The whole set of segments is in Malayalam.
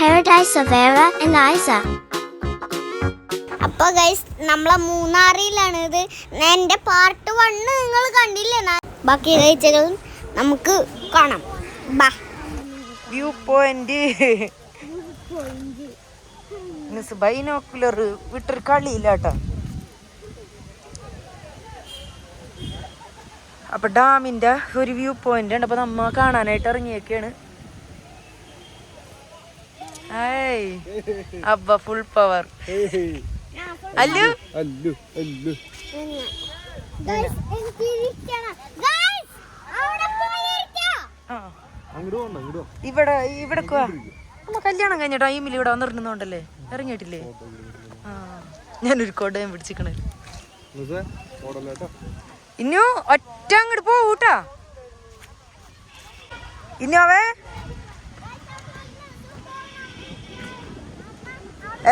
paradise of Vera and Isa. അപ്പൊ ഗൈസ് നമ്മളെ മൂന്നാറിലാണ് ഇത്. എന്റെ പാർട്ട് വണ്ണ് നിങ്ങൾ കണ്ടില്ലേ? ബാക്കി കാഴ്ചകളും നമുക്ക് കാണാം. ബാ. വ്യൂ പോയിന്റ് മിസ് ബൈനോക്കുലർ വിട്ടൊരു കളിയില്ലാട്ടോ അപ്പൊ ഡാമിന്റെ ഒരു വ്യൂ പോയിന്റ് ഉണ്ട്. അപ്പൊ നമ്മ കാണാനായിട്ട് ഇറങ്ങിയൊക്കെയാണ് അബ്ബ ഫുൾ പവർ അല്ലു? അല്ലു അല്ലു. ഇവിടെ ഇവിടെ കല്യാണം കഴിഞ്ഞ ടൈമിൽ ഇവിടെ വന്നിരുന്നോണ്ടല്ലേ? ഇറങ്ങിയിട്ടില്ലേ? ഞാനൊരു കൊടയും പിടിച്ചിക്കണേ. ഇന്നു ഒറ്റ അങ്ങോട്ട് പോവൂട്ടാ. ഇനി അവേ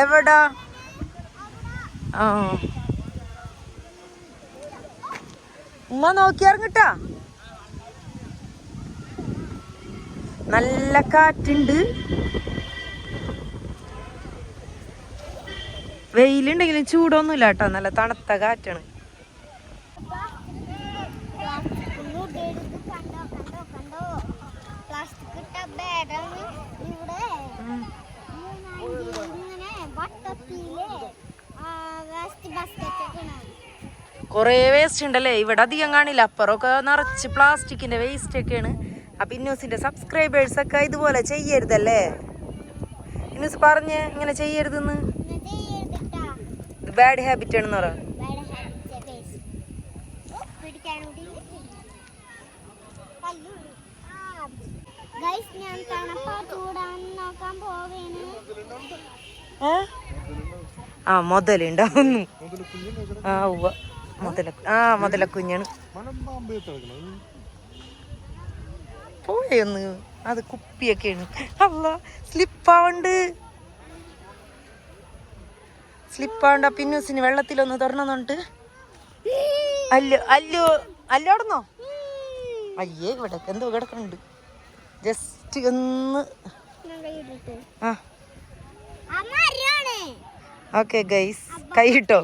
എവിടാ? ആ. ഉമ്മ നോക്കി നല്ല കാറ്റുണ്ട്. വെയിലുണ്ടെങ്കിലും ചൂടൊന്നുമില്ല കേട്ടോ നല്ല തണുത്ത കാറ്റാണ്. പ്ലാസ്റ്റിക് ഇവിടെ ഇങ്ങനെ വട്ടത്തിൽ വേസ്റ്റ് ബാസ്ക്കറ്റ് ഒക്കെ ഉണ്ട്. കുറേ വേസ്റ്റ് ഉണ്ടല്ലേ ഇവിടെ അധികം കാണില്ല അപ്പുറമൊക്കെ നിറച്ച് പ്ലാസ്റ്റിക്കിന്റെ വേസ്റ്റ് ഒക്കെയാണ് അപ്പൊ ഇന്നൂസിന്റെ സബ്സ്ക്രൈബേഴ്സ് ഒക്കെ ഇതുപോലെ ചെയ്യരുതല്ലേ ഇന്നൂസ് പറഞ്ഞ് ഇങ്ങനെ ചെയ്യരുതെന്ന് ബാഡ് ഹാബിറ്റ് ആണെന്ന് പറ വേറെ habit waste. പിടിക്കാൻ കൂടി കല്ലുള്ളൂ. ആ. Guys, ഞാൻ തണുപ്പ ചൂടാന്ന് നോക്കാൻ പോവേണ് ആ മുതലുണ്ടാവുന്നു. ആ ഉവ മുതല ആ മുതല കുഞ്ഞാണ്. പോയൊന്ന്. അത് കുപ്പിയൊക്കെയാണ്. അല്ല സ്ലിപ്പാവണ്ട്. സ്ലിപ്പാവണ്ട പിന്നൂസിന് വെള്ളത്തിലൊന്ന് തുറന്നെന്നുണ്ട് അല്ലോ അല്ലോ അല്ലോടന്നോ അയ്യേ ഇവിടെ എന്തോ കിടക്കുന്നുണ്ട് ജസ്റ്റ് ഒന്ന്. ആ. ഓക്കെ ഗൈസ് കൈയിട്ടോ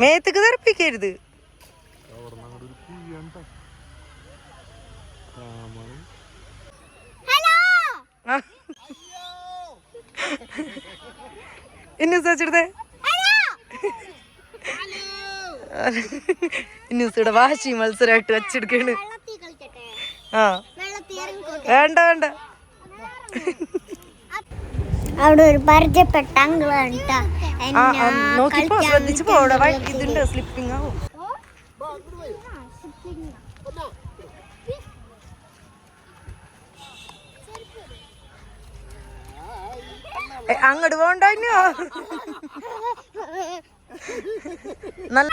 മേത്തക്ക് തെറപ്പിക്കരുത്. അവിടുന്ന് അങ്ങോട്ട് ഒരു കുഴിയാണ് രാമൻ. ഹലോ ആ. ഇന്നൂസ് വെച്ചെടുത്തേ ഇന്നൂസിയുടെ വാശി മത്സരമായിട്ട് വെച്ചെടുക്കാണ് ആ. വേണ്ട വേണ്ട. അവിടെ ഒരു പരിചയപ്പെട്ട അങ്കിളാണ് നോക്കിപ്പോ ശ്രദ്ധിച്ചു പോ അവിടെ വഴി- ഇതുണ്ട് സ്ലിപ്പിംഗ് ആവും. അങ്ങോട്ട് പോണ്ടോ നല്ല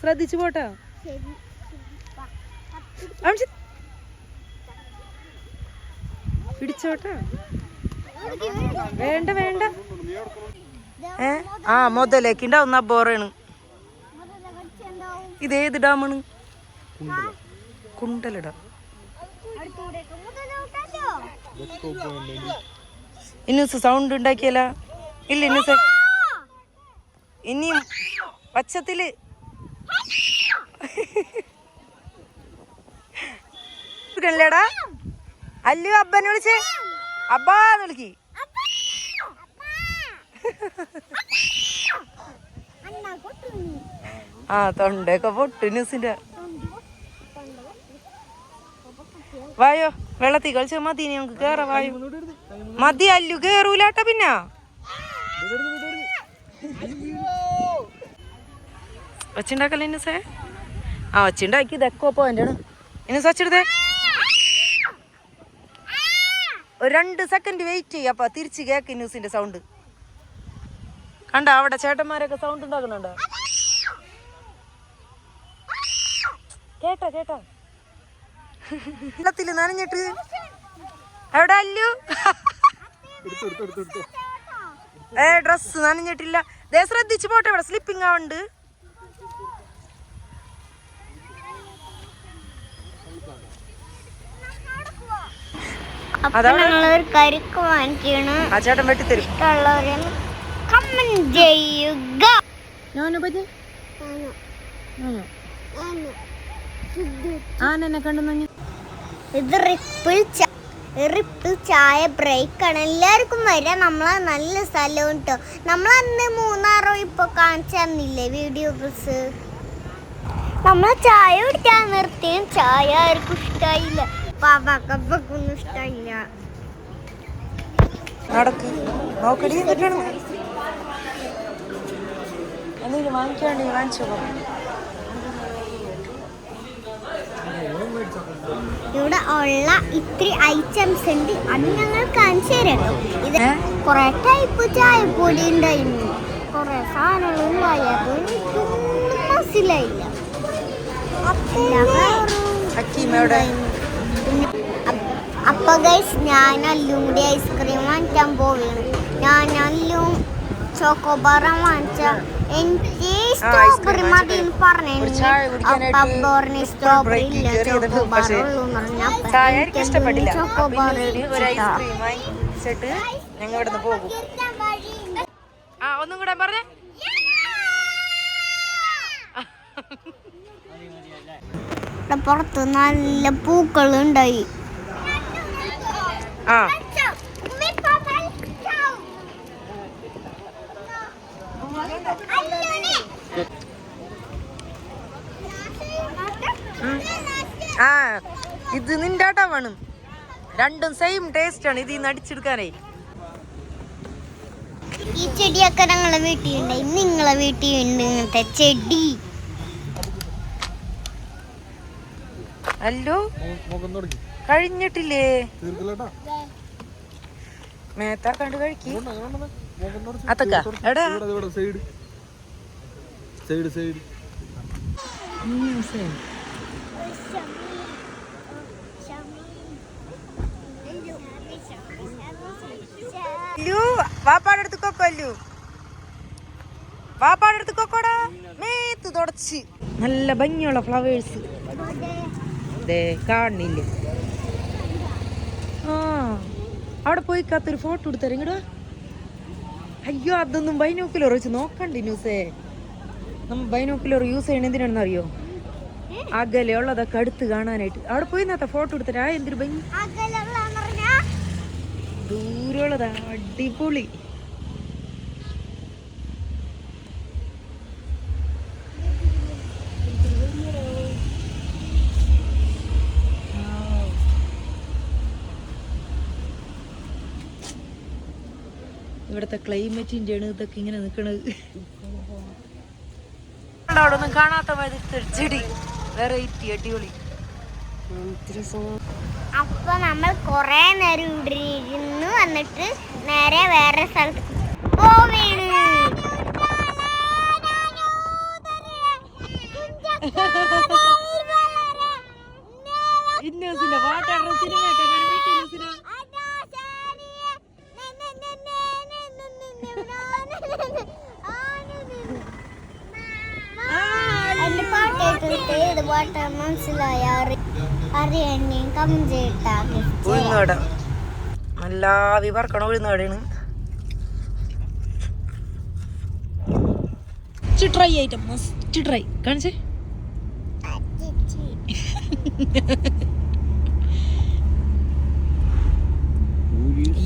ശ്രദ്ധിച്ചു പോട്ടോ. ശരി. പിടിച്ചോട്ടാ? വേണ്ട വേണ്ട. ഏ? ആ മുതലേക്ക് ഉണ്ടാവുന്ന ബോറാണ്. ഇതേത് ഡാമാണ്? കുണ്ടല ഡാം. സൗണ്ട് ഉണ്ടാക്കിയല്ല. ഇല്ല ഇന്നൂസ് ഇനിയും പച്ചത്തിൽ. ടാ അല്ലു അബ്ബനെ വിളിച്ചേ? അബ്ബാന്ന് വിളിക്ക്. ആ തൊണ്ടയൊക്കെ പൊട്ടു ന്യൂസിന്റെ. വായോ വെള്ളത്തിൽ കളിച്ച മതി നമുക്ക് കേറ വായു. മതി അല്ലു കേറൂലാട്ട പിന്നെ. ഒച്ചുണ്ടാക്കല്ലേ ഇന്നസേ? ആ ഒച്ചുണ്ടാക്കി ഇതൊക്കെ പോയിന്റ് ആണ് ഇന്നസ് വച്ചെടുത്തേ ഒരു രണ്ട് സെക്കൻഡ് വെയിറ്റ് ചെയ്യ. അപ്പൊ തിരിച്ച് കേക്ക് ന്യൂസിന്റെ സൗണ്ട് കണ്ട അവിടെ ചേട്ടന്മാരൊക്കെ സൗണ്ട് ഉണ്ടാക്കുന്നുണ്ടോ? കേട്ടോ കേട്ടോ. വെള്ളത്തിൽ നനഞ്ഞിട്ട്. എവിടെ അല്ലു? ഏ ഡ്രസ് നനഞ്ഞിട്ടില്ല. ദേ ശ്രദ്ധിച്ചു പോട്ടെ ഇവിടെ സ്ലിപ്പിംഗ് ആവുന്നുണ്ട് അപ്പൊ ഞങ്ങളൊരു കരിക്ക് വെട്ടിത്തരും. കമന്റ് ചെയ്യുക. ഇത് റിപ്പിൾ റിപ്പിൾ ചായ ബ്രേക്ക് ആണ്. എല്ലാവർക്കും വരാം. നമ്മളെ നല്ല സ്ഥലവും കേട്ടോ നമ്മൾ അന്ന് മൂന്നാറോ ഇപ്പൊ കാണിച്ചു തന്നില്ലേ വീഡിയോസ് നമ്മൾ ചായ കുടിക്കാൻ നിർത്തിയും ചായ ആർക്കും ഇഷ്ടമായില്ല ഇഷ്ടമായില്ല നടക്ക്. നോക്കടി എന്നിട്ടാണ്. എന്തെങ്കിലും വാങ്ങിക്കാണ്ട് വാങ്ങിച്ചോ. ഇവിടെ ഉള്ള ഇത്തിരി ഐറ്റംസ് ഉണ്ട്. അത് ഞങ്ങൾ കാണിച്ചു ഇത്? കുറെ ടൈപ്പ് ചായപ്പൊടി ഉണ്ടായിരുന്നു. കുറെ സാധനങ്ങൾ ഉണ്ടായി അതൊന്നും മനസ്സിലായില്ല colour ഉം ഹക്കീം എവിടെ പിന്നെ അപ്പ- ഗൈസ് ഞാൻ അല്ലും കൂടി ഐസ്ക്രീം വാങ്ങിക്കാൻ പോവുകയാണ്. ഞാൻ അല്ലും ചോക്കോബാറ വാങ്ങിച്ച എനിക്ക് സ്ട്രോബെറി മതി പറഞ്ഞു സ്ട്രോബെറി ഇല്ല. ഉള്ളൂ പറഞ്ഞ. ഞങ്ങൾ ഇവിടുന്ന് പോകും. ആ ഒന്നും കൂടെ പറഞ്ഞേ. പുറത്ത് നല്ല പൂക്കൾ ഉണ്ടായി ആ. ആ. ഇത് നിന്റെ ആട്ടാ വേണം രണ്ടും സെയിം ടേസ്റ്റ് ആണ് ഇത് അടിച്ചെടുക്കാനേ. ഈ ചെടിയൊക്കെ ഞങ്ങളെ വീട്ടിലുണ്ടായി നിങ്ങളെ വീട്ടിലുണ്ട് ഇങ്ങനത്തെ ചെടി. അല്ലോ? കഴിഞ്ഞിട്ടില്ലേ? തീർക്കല്ലേട്ടാ. മേത്താക്കാണ്ട് കഴിക്ക്. അത്തക്ക എടാ. സൈഡ് സൈഡ് സൈഡ് അല്ലു വാപ്പാടെ അടുത്ത് കൊക്കോ അല്ലു വാപ്പാടെ അടുത്ത് കൊക്കോടാ. മേത്ത് തുടച്ച്. നല്ല ഭംഗിയുള്ള ഫ്ലവേഴ്സ് കാണില്ലേ? ആ. അവിടെ പോയി കത്തൊരു ഫോട്ടോ എടുത്തരും. ഇങ്ങടാ അയ്യോ അതൊന്നും ബൈനോക്കുലർ വെച്ച് നോക്കണ്ടി ന്യൂസേ. നമ്മ ബൈനോക്കുലർ യൂസ് ചെയ്യണ എന്തിനാണെന്ന് അറിയോ അകലെയുള്ളതൊക്കെ അടുത്ത് കാണാനായിട്ട്. അവിടെ പോയി നേരത്തെ ഫോട്ടോ എടുത്തരാ എന്തൊരു ഭംഗി. ദൂരമുള്ളതാ അടിപൊളി. ഇവിടുത്തെ ക്ലൈമറ്റിന്റെ ആണ് ഇതൊക്കെ ഇങ്ങനെ നിക്കണത്. അവിടെ ഒന്നും കാണാത്ത മാതിരി ചെടി. വെറൈറ്റി അടിപൊളി. അപ്പൊ നമ്മൾ കൊറേ നേരം ഇവിടെ ഇരുന്ന് വന്നിട്ട് നേരെ വേറെ സ്ഥലത്ത് ഉഴുന്നോട നല്ല വിവർക്കണ ഉഴുന്നോടാണ് ട്രൈ ഐറ്റം മസ്റ്റ് ട്രൈ കാണിച്ചേ?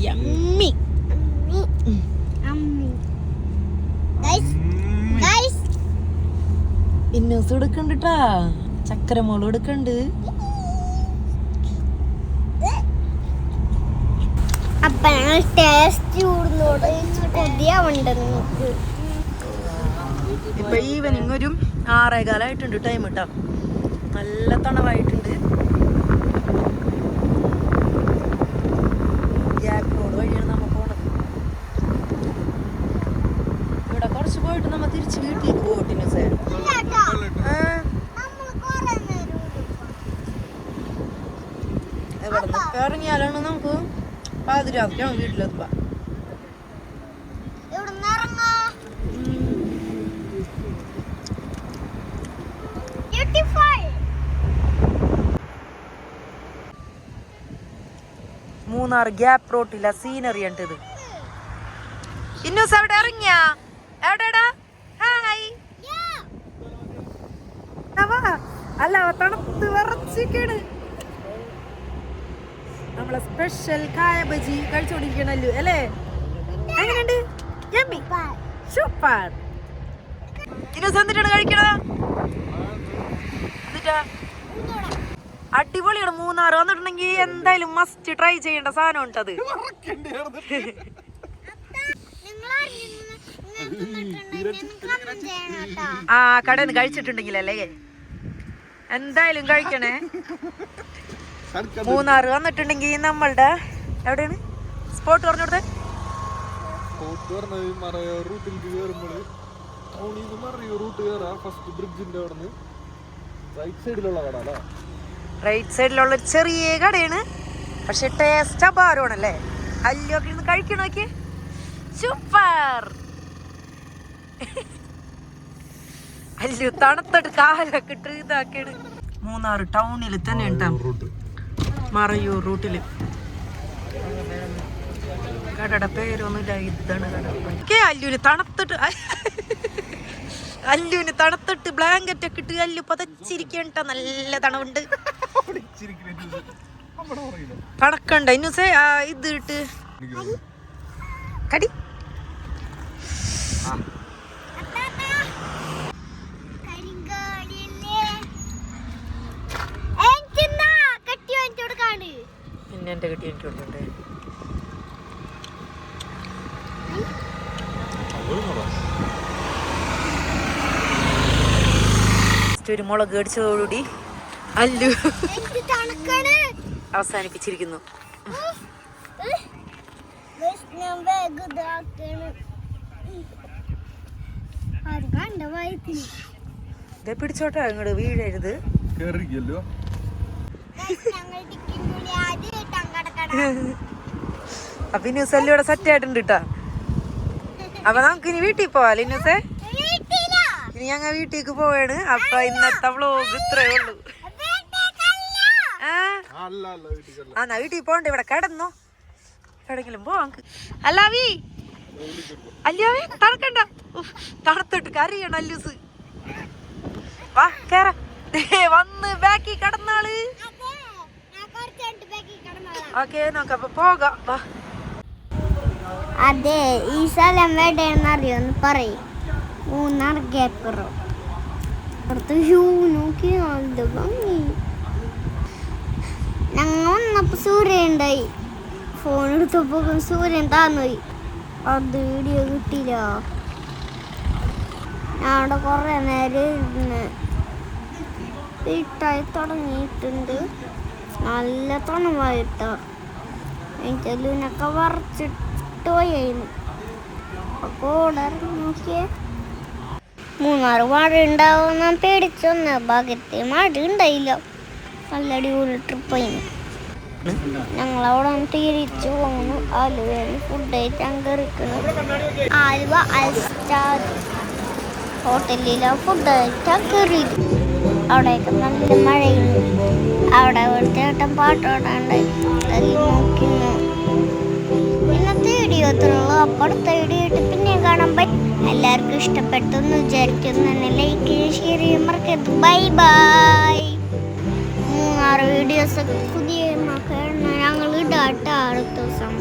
യമ്മി ഇന്നോസ് എടുക്കണ്ടിട്ടാ ചക്കരമോളും എടുക്കണ്ട് ടേസ്റ്റ് ഇപ്പൊ ഈവനിങ് ഒരു ആറേകാലായിട്ടുണ്ട് ടൈം കേട്ടോ നല്ല തണവായിട്ടുണ്ട് ഗ്യാപ്പ് റോഡ് വഴിയാണ് നമ്മ പോണത് ഇവിടെ കുറച്ച് പോയിട്ട് നമ്മ തിരിച്ച് വീട്ടിലേക്ക് പോകട്ടിന് സാർ ഇവിടെ നിന്ന് ഇറങ്ങിയാലാണ് നമുക്ക് പാതിരാത്രിയാണ് വീട്ടിലെത്തുക മൂന്നാർ ഗ്യാപ്പ് റോട്ടില്ല സീനറി ഉണ്ട് ഇത് ഇന്നൂസ് അവിടെ ഇറങ്ങിയാ? എവിടെടാ? ഹായ് അല്ല തണുത്ത് വിറച്ചിക്കാണ്. നമ്മളെ സ്പെഷ്യൽ കായ ബജി കഴിച്ചോണ്ടിരിക്കണല്ലോ അല്ലേ? എങ്ങനെയുണ്ട്? യമ്മി? സൂപ്പർ. ഇന്നൂസ് എന്നിട്ടാണ് കഴിക്കണത്? എന്നിട്ടാ? അടിപൊളിയാണ് മൂന്നാർ വന്നിട്ടുണ്ടെങ്കിൽ എന്തായാലും മസ്റ്റ് ട്രൈ ചെയ്യേണ്ട സാധനം ഉണ്ടത് ആ കടന്ന് നിന്ന് കഴിച്ചിട്ടുണ്ടെങ്കിലല്ലേ? എന്തായാലും കഴിക്കണേ. മൂന്നാർ വന്നിട്ടുണ്ടെങ്കിൽ നമ്മളുടെ എവിടെയാണ്? സ്പോട്ട് പറഞ്ഞു കൊടുത്തേ. പോട്ട് പറഞ്ഞത് മറയോ റൂട്ടിലേക്ക് കയറുമ്പോൾ ടൗണിൽ നിന്ന് മറിയോ റൂട്ട് കയറാ ഫസ്റ്റ് ബ്രിഡ്ജിന്റെ അവിടെ റൈറ്റ് സൈഡിലുള്ള കട അല്ലേ? റൈറ്റ് സൈഡിലുള്ള ഒരു ചെറിയ കടയാണ്. പക്ഷെ ടേസ്റ്റ് അപാരമാണല്ലേ? അല്ലൊക്കെ ഇരുന്ന് കഴിക്കണോക്കെ സൂപ്പർ അല്ലു തണുത്തിട്ട് കാലൊക്കെ ഇട്ട് ഇതാക്കിയാണ്. മൂന്നാർ ടൗണിൽ തന്നെ ഉണ്ടാവും മറയൂർ റൂട്ടിൽ കടയുടെ പേരൊന്നുമില്ല ഇതാണ് കട. കേ അല്ലുവിന് തണുത്തിട്ട് അല്ലുവിന് തണുത്തിട്ട് ബ്ലാങ്കറ്റ് ഒക്കെ ഇട്ട് അല്ലു പതച്ചിരിക്കണ്ട നല്ല തണവുണ്ട്. തണക്കണ്ട ഇന്നുസേ ഇത് ഇട്ട്. കടി കട്ടി വാങ്ങിച്ചു കൊടുക്കാണ് പിന്നെ എന്റെ കിട്ടി എനിക്ക് കൊടുക്കണ്ടേ Just മുളക് അടിച്ചതോടുകൂടി അല്ലു അവസാനിപ്പിച്ചിരിക്കുന്നു. ഇതേ പിടിച്ചോട്ടെ അങ്ങോട്ട് വീഴരുത്. കയറിക്കല്ലോ അപ്പൊ ന്യൂസ് എല്ലാം ഇവിടെ സെറ്റ് ആയിട്ടുണ്ട് കേട്ടാ അപ്പൊ നമുക്ക് ഇനി വീട്ടിൽ പോവാല്ലേ ന്യൂസേ? ഇനി ഞങ്ങൾ വീട്ടിലേക്ക് പോവാണ്. അപ്പൊ ഇന്നത്തെ വ്ലോഗ് ഇത്രേ ഉള്ളൂ. ആ എന്നാ വീട്ടിൽ പോണ്ട ഇവിടെ കിടന്നോ. എവിടെങ്കിലും പോവാ അല്ലാവി അല്ലാവി തണുക്കണ്ട. തണുത്തിട്ട് കറിയണം അല്ലൂസ്. വാ കേറ. വന്ന് ബാക്കി കിടന്നാൾ. ഓക്കെ നോക്കാം അപ്പൊ പോകാം വാ. അതെ ഈ സ്ഥലം എവിടെയാണെന്ന് അറിയോന്ന് പറയും. മൂന്നാർ അവിടുത്തെ ഷൂ നോക്കി നല്ല ഭംഗി. ഞങ്ങൾ വന്നപ്പോ സൂര്യൻ ഉണ്ടായി. ഫോൺ എടുത്തപ്പോ സൂര്യൻ താന്നുപോയി അത് വീഡിയോ കിട്ടിയില്ല. ഞാൻ അവിടെ കുറെ നേരം ഇരുന്ന് വീട്ടായി തുടങ്ങിയിട്ടുണ്ട്. നല്ല തണുവായിട്ടോ എനിക്ക് ലൂനൊക്കെ വറച്ചിട്ട് പോയിരുന്നു അപ്പൊ ഓർഡർ നോക്കിയേ. മൂന്നാറ് മഴ ഉണ്ടാവുന്ന പേടിച്ചൊന്ന്. ഭാഗ്യത്തെ മഴ ഉണ്ടായില്ല. നല്ല അടിപൊളി ട്രിപ്പായിരുന്നു ഞങ്ങളവിടെ നിന്ന് തിരിച്ചു പോകുന്നു ആലുവയിൽ ഫുഡ് കഴിച്ചാൻ കയറിക്കുന്നു ആലുവ അൽസ്റ്റാർ ഹോട്ടലിലാണ് ഫുഡ് കഴിച്ചാൽ കയറി അവിടെയൊക്കെ നല്ല മഴയുണ്ട് അവിടെ ഒരു ചേട്ടൻ പാട്ടോടാണ്ട് നോക്കുന്നു. ഇന്നത്തെ വീഡിയോ അത്രയുള്ളൂ അപ്പോൾ അടുത്ത വീഡിയോ ആയിട്ട് പിന്നെ കാണാൻ പറ്റും എല്ലാവർക്കും ഇഷ്ടപ്പെട്ടു എന്ന് വിചാരിക്കുന്നു തന്നെ ലൈക്ക് ഷെയർ ചെയ്യാൻ മറക്കരുത്. ബൈ ബൈ മൂന്നാറ് വീഡിയോസൊക്കെ പുതിയ മക്കൾ ഞങ്ങൾ ഇടാട്ട അടുത്ത ദിവസം.